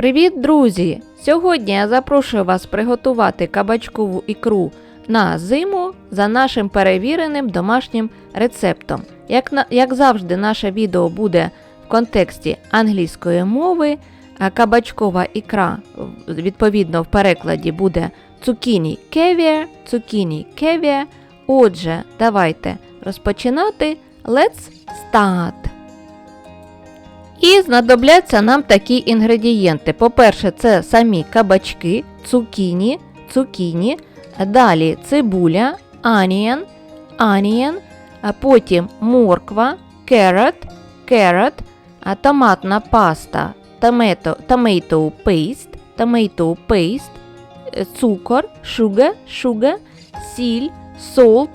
Привіт, друзі! Сьогодні я запрошую вас приготувати кабачкову ікру на зиму за нашим перевіреним домашнім рецептом. Як, як завжди, наше відео буде в контексті англійської мови, а кабачкова ікра відповідно в перекладі буде цукіні кевіар, цукіні кевіар. Отже, давайте розпочинати. Let's start! І знадобляться нам такі інгредієнти. По-перше, це самі кабачки, цукіні, цукіні, далі цибуля, аніян, аніян, а потім морква, carrot, а томатна паста, tomato, paste, tomato paste, е, цукор, sugar, sugar, сіль, salt,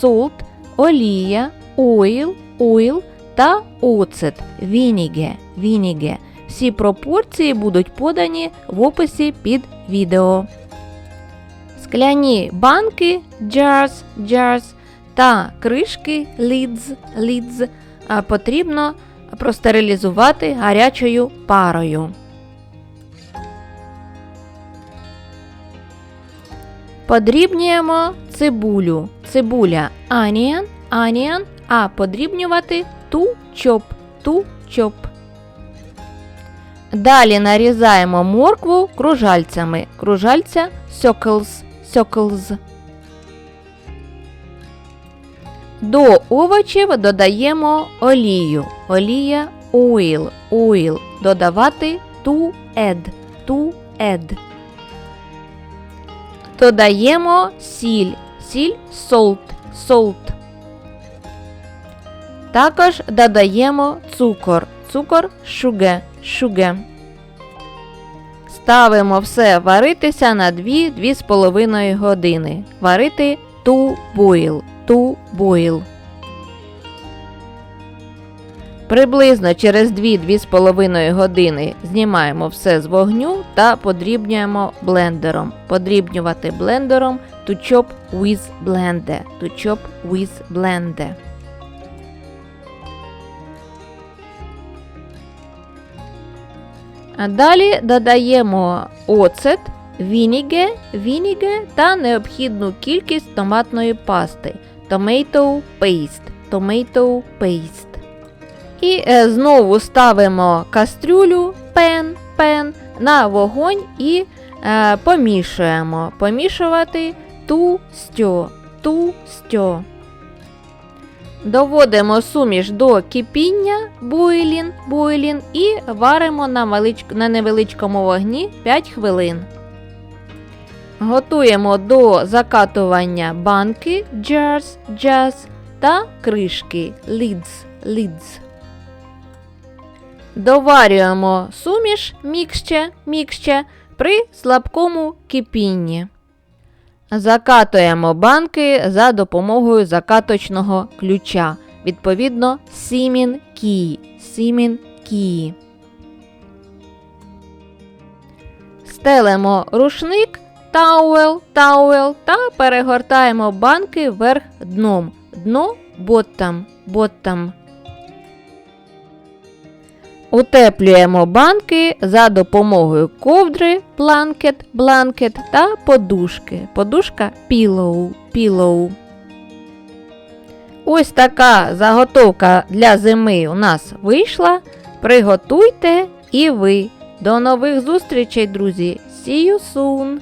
salt, олія, oil, oil, та оцет вініге, вініге. Всі пропорції будуть подані в описі під відео. Скляні банки jars, jars та кришки lids, lids потрібно простерилізувати гарячою парою. Подрібнюємо цибулю. Цибуля аніян, аніян, а подрібнювати ту чоп, ту чоп. Далі нарізаємо моркву кружальцями. Кружальця circles, circles. До овочів додаємо олію. Олія oil, oil. Додавати to add. Додаємо сіль, сіль salt, salt. Також додаємо цукор, цукор sugar, sugar. Ставимо все варитися на 2-2,5 години. Варити to boil, to boil. Приблизно через 2-2,5 години знімаємо все з вогню та подрібнюємо блендером. Подрібнювати блендером to chop with blender. To chop with blender. Далі додаємо оцет, вініге, вініге та необхідну кількість томатної пасти tomato paste, tomato paste. І е, знову ставимо кастрюлю, пен, пен на вогонь і е, помішуємо. Помішувати ту стьо, ту стьо. Доводимо суміш до кипіння бойлін, бойлін і варимо на, велич- на невеличкому вогні 5 хвилин. Готуємо до закатування банки jars, jars та кришки lids, lids. Доварюємо суміш мікще, мікще при слабкому кипінні. Закатуємо банки за допомогою закаточного ключа. Відповідно, сімін кій. Сімін кій. Стелимо рушник, тауел, тауел та перегортаємо банки вверх дном. Дно боттам, боттам. Утеплюємо банки за допомогою ковдри, бланкет, бланкет та подушки. Подушка pillow, pillow. Ось така заготовка для зими у нас вийшла. Приготуйте і ви. До нових зустрічей, друзі! See you soon!